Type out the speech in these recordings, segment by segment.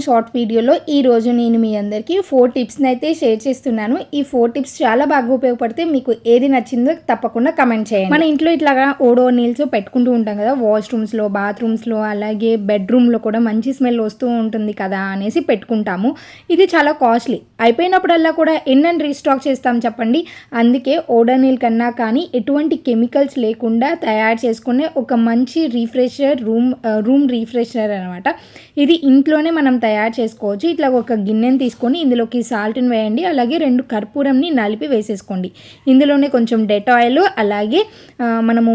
And short వీడియోలో ఈ రోజు నేను మీ అందరికీ ఫోర్ టిప్స్ని అయితే షేర్ చేస్తున్నాను. ఈ ఫోర్ టిప్స్ చాలా బాగా ఉపయోగపడితే మీకు ఏది నచ్చిందో తప్పకుండా కమెంట్ చేయండి. మన ఇంట్లో ఇట్లాగా ఓడో నీల్స్ పెట్టుకుంటూ ఉంటాం కదా వాష్రూమ్స్లో బాత్రూమ్స్లో అలాగే బెడ్రూమ్లో కూడా మంచి స్మెల్ వస్తూ ఉంటుంది కదా అనేసి పెట్టుకుంటాము. ఇది చాలా కాస్ట్లీ. అయిపోయినప్పుడల్లా కూడా ఎన్నని రీస్టాక్ చేస్తాం చెప్పండి. అందుకే ఓడోనిల్ కన్నా కానీ ఎటువంటి కెమికల్స్ లేకుండా తయారు చేసుకునే ఒక మంచి రీఫ్రెషర్ రూమ్ రూమ్ రీఫ్రెషర్ అనమాట. ఇది ఇంట్లోనే మనం తయారు చేసుకోవచ్చు. ఇట్లా ఒక గిన్నెని తీసుకొని ఇందులోకి సాల్ట్ని వేయండి. అలాగే రెండు కర్పూరంని నలిపి వేసేసుకోండి. ఇందులోనే కొంచెం డెటాయిల్ అలాగే మనము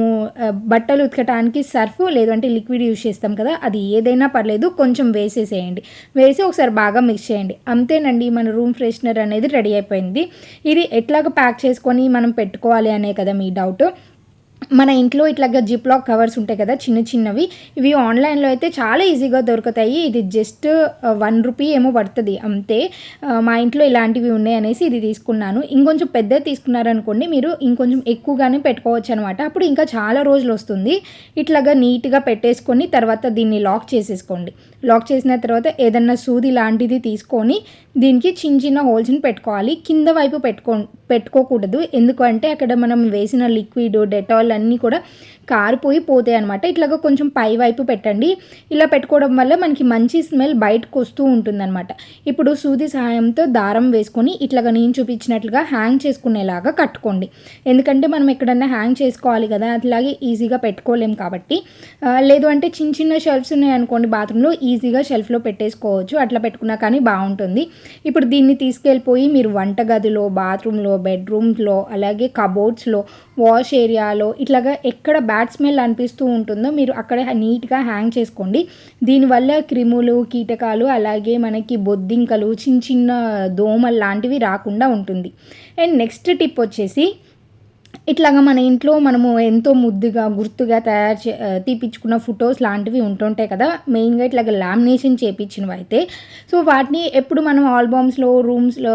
బట్టలు ఉతకటానికి సర్ఫ్ లేదంటే లిక్విడ్ యూజ్ చేస్తాం కదా అది ఏదైనా పర్లేదు కొంచెం వేసేసేయండి. వేసి ఒకసారి బాగా మిక్స్ చేయండి. అంతేనండి మన రూమ్ ఫ్రెషనర్ అనేది రెడీ అయిపోయింది. ఇది ఎట్లాగ ప్యాక్ చేసుకొని మనం పెట్టుకోవాలి అనే కదా మీ డౌట్. మన ఇంట్లో ఇట్లాగా జిప్ లాక్ కవర్స్ ఉంటాయి కదా చిన్న చిన్నవి ఇవి ఆన్లైన్లో అయితే చాలా ఈజీగా దొరుకుతాయి. ఇది జస్ట్ వన్ రూపీ ఏమో పడుతుంది. అంతే మా ఇంట్లో ఇలాంటివి ఉన్నాయి అనేసి ఇది తీసుకున్నాను. ఇంకొంచెం పెద్దది తీసుకున్నారనుకోండి మీరు ఇంకొంచెం ఎక్కువగానే పెట్టుకోవచ్చు అనమాట అప్పుడు ఇంకా చాలా రోజులు వస్తుంది. ఇట్లాగా నీట్గా పెట్టేసుకొని తర్వాత దీన్ని లాక్ చేసేసుకోండి. లాక్ చేసిన తర్వాత ఏదన్నా సూది లాంటిది తీసుకొని దీనికి చిన్న చిన్న హోల్స్ని పెట్టుకోవాలి. కింద వైపు పెట్టుకో పెట్టుకోకూడదు. ఎందుకంటే అక్కడ మనం వేసిన లిక్విడ్ డెటాల్ అన్నీ కూడా కారిపోయి పోతాయి అనమాట ఇట్లాగా కొంచెం పై వైపు పెట్టండి. ఇలా పెట్టుకోవడం వల్ల మనకి మంచి స్మెల్ బయటకు వస్తూ ఉంటుందన్నమాట. ఇప్పుడు సూది సహాయంతో దారం వేసుకొని ఇట్లాగా నేను చూపించినట్లుగా హ్యాంగ్ చేసుకునేలాగా కట్టుకోండి. ఎందుకంటే మనం ఎక్కడన్నా హ్యాంగ్ చేసుకోవాలి కదా అట్లాగే ఈజీగా పెట్టుకోలేం కాబట్టి. లేదు అంటే చిన్న చిన్న షెల్ఫ్స్ ఉన్నాయనుకోండి బాత్రూంలో ఈజీగా షెల్ఫ్లో పెట్టేసుకోవచ్చు. అట్లా పెట్టుకున్నా కానీ బాగుంటుంది. ఇప్పుడు దీన్ని తీసుకెళ్ళిపోయి మీరు వంటగదిలో బాత్రూంలో బెడ్రూమ్స్లో అలాగే కబోర్డ్స్లో వాష్ ఏరియాలో ఇట్లాగా ఎక్కడ బ్యాడ్ స్మెల్ అనిపిస్తూ ఉంటుందో మీరు అక్కడ నీట్గా హ్యాంగ్ చేసుకోండి. దీనివల్ల క్రిములు కీటకాలు అలాగే మనకి బొద్దింకలు చిన్న చిన్న దోమలు లాంటివి రాకుండా ఉంటుంది. అండ్ నెక్స్ట్ టిప్ వచ్చేసి ఇట్లాగా మన ఇంట్లో మనము ఎంతో ముద్దుగా గుర్తుగా తయారు చే తీపిచ్చుకున్న ఫొటోస్ లాంటివి ఉంటుంటాయి కదా. మెయిన్గా ఇట్లాగ లామినేషన్ చేపించినవి అయితే సో వాటిని ఎప్పుడు మనం ఆల్బమ్స్లో రూమ్స్లో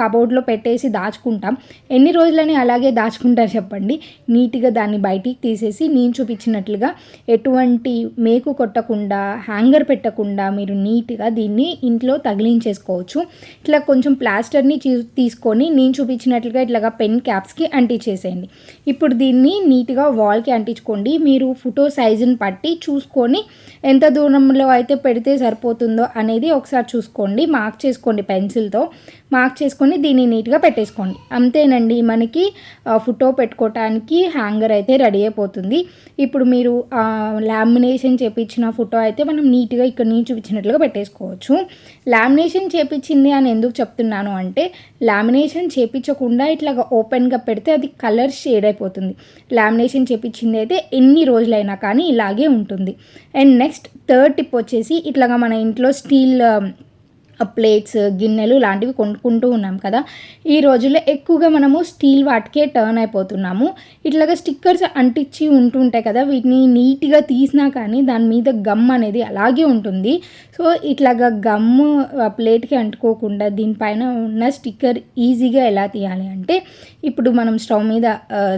కబోర్డ్లో పెట్టేసి దాచుకుంటాం. ఎన్ని రోజులని అలాగే దాచుకుంటారు చెప్పండి. నీట్గా దాన్ని బయటికి తీసేసి నేను చూపించినట్లుగా ఎటువంటి మేకు కొట్టకుండా హ్యాంగర్ పెట్టకుండా మీరు నీట్గా దీన్ని ఇంట్లో తగిలించేసుకోవచ్చు. ఇట్లా కొంచెం ప్లాస్టర్ని తీసుకొని నేను చూపించినట్లుగా ఇట్లాగా పెన్ క్యాప్స్కి చేసేయండి. ఇప్పుడు దీన్ని నీట్గా వాల్కి అంటించుకోండి. మీరు ఫోటో సైజుని పట్టి చూసుకొని ఎంత దూరంలో అయితే పెడితే సరిపోతుందో అనేది ఒకసారి చూసుకోండి. మార్క్ చేసుకోండి పెన్సిల్తో. మార్క్ చేసుకొని దీన్ని నీట్గా పెట్టేసుకోండి. అంతేనండి మనకి ఫోటో పెట్టుకోవటానికి హ్యాంగర్ అయితే రెడీ అయిపోతుంది. ఇప్పుడు మీరు లామినేషన్ చేపించిన ఫోటో అయితే మనం నీట్గా ఇక్కడ నుంచి చూపించినట్లుగా పెట్టేసుకోవచ్చు. లామినేషన్ చేపించింది అని ఎందుకు చెప్తున్నాను అంటే లామినేషన్ చేపించకుండా ఇట్లాగా ఓపెన్గా పెడితే అది కలర్ షేడ్ అయిపోతుంది. లామినేషన్ చేపించింది అయితే ఎన్ని రోజులైనా కానీ ఇలాగే ఉంటుంది. అండ్ నెక్స్ట్ థర్డ్ టిప్ వచ్చేసి ఇట్లాగా మన ఇంట్లో స్టీల్ ప్లేట్స్ గిన్నెలు లాంటివి కొనుక్కుంటూ ఉన్నాం కదా. ఈ రోజుల్లో ఎక్కువగా మనము స్టీల్ వాటికే టర్న్ అయిపోతున్నాము. ఇట్లాగా స్టిక్కర్స్ అంటించి ఉంటుంటాయి కదా వీటిని నీట్గా తీసినా కానీ దాని మీద గమ్ అనేది అలాగే ఉంటుంది. సో ఇట్లాగా గమ్ ప్లేట్కి అంటుకోకుండా దీనిపైన ఉన్న స్టిక్కర్ ఈజీగా ఎలా తీయాలి అంటే ఇప్పుడు మనం స్టవ్ మీద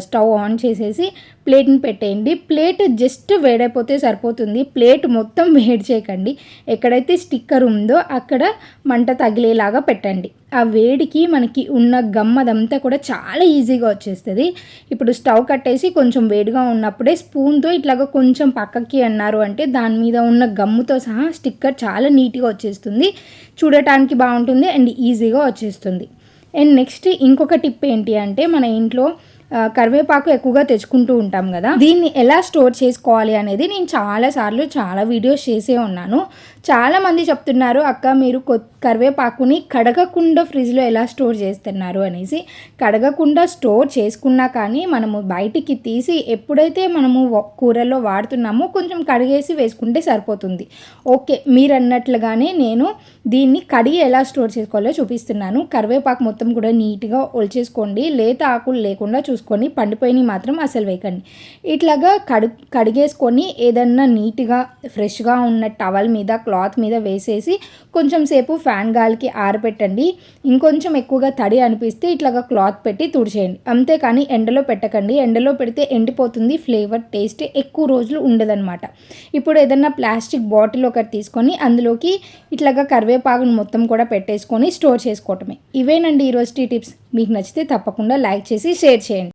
స్టవ్ ఆన్ చేసేసి ప్లేట్ని పెట్టేయండి. ప్లేట్ జస్ట్ వేడైపోతే సరిపోతుంది. ప్లేట్ మొత్తం వేడి చేయకండి. ఎక్కడైతే స్టిక్కర్ ఉందో అక్కడ మంట తగిలేలాగా పెట్టండి. ఆ వేడికి మనకి ఉన్న గమ్మదంతా కూడా చాలా ఈజీగా వచ్చేస్తుంది. ఇప్పుడు స్టవ్ కట్టేసి కొంచెం వేడిగా ఉన్నప్పుడే స్పూన్తో ఇట్లాగా కొంచెం పక్కకి అన్నారు అంటే దాని మీద ఉన్న గమ్ముతో సహా స్టిక్కర్ చాలా నీట్గా వచ్చేస్తుంది. చూడటానికి బాగుంటుంది అండ్ ఈజీగా వచ్చేస్తుంది. అండ్ నెక్స్ట్ ఇంకొక టిప్ ఏంటి అంటే మన ఇంట్లో కరివేపాకు ఎక్కువగా తెచ్చుకుంటూ ఉంటాం కదా. దీన్ని ఎలా స్టోర్ చేసుకోవాలి అనేది నేను చాలా సార్లు చాలా వీడియోస్ చేసే ఉన్నాను. చాలామంది చెప్తున్నారు అక్క మీరు కొ కరివేపాకుని కడగకుండా ఫ్రిడ్జ్లో ఎలా స్టోర్ చేస్తున్నారు? అనేసి. కడగకుండా స్టోర్ చేసుకున్నా కానీ మనము బయటికి తీసి ఎప్పుడైతే మనము కూరల్లో వాడుతున్నామో కొంచెం కడిగేసి వేసుకుంటే సరిపోతుంది. ఓకే మీరు అన్నట్లుగానే నేను దీన్ని కడిగి ఎలా స్టోర్ చేసుకోవాలో చూపిస్తున్నాను. కరివేపాకు మొత్తం కూడా నీట్గా ఒలిచేసుకోండి. లేత ఆకులు లేకుండా చూసుకొని పండిపోయినవి మాత్రం అసలు వేయకండి. ఇట్లాగా కడు కడిగేసుకొని ఏదన్నా నీట్గా ఫ్రెష్గా ఉన్న టవల్ మీద క్లాత్ మీద వేసేసి కొంచెం సేపు ఫ్యాన్ గాలికి ఆరబెట్టండి ఇంకొంచెం ఎక్కువగా తడి అనిపిస్తే ఇట్లాగా క్లాత్ పెట్టి తుడిచేయండి. అంతేకాని ఎండలో పెట్టకండి. ఎండలో పెడితే ఎండిపోతుంది ఫ్లేవర్ టేస్ట్ ఎక్కువ రోజులు ఉండదన్నమాట. ఇప్పుడు ఏదన్నా ప్లాస్టిక్ బాటిల్ ఒకటి తీసుకొని అందులోకి ఇట్లాగా కరివేపాకును మొత్తం కూడా పెట్టేసుకొని స్టోర్ చేసుకోవటమే. ఇవేనండి ఈరోజు టీ టిప్స్. మీకు నచ్చితే తప్పకుండా లైక్ చేసి షేర్ చేయండి.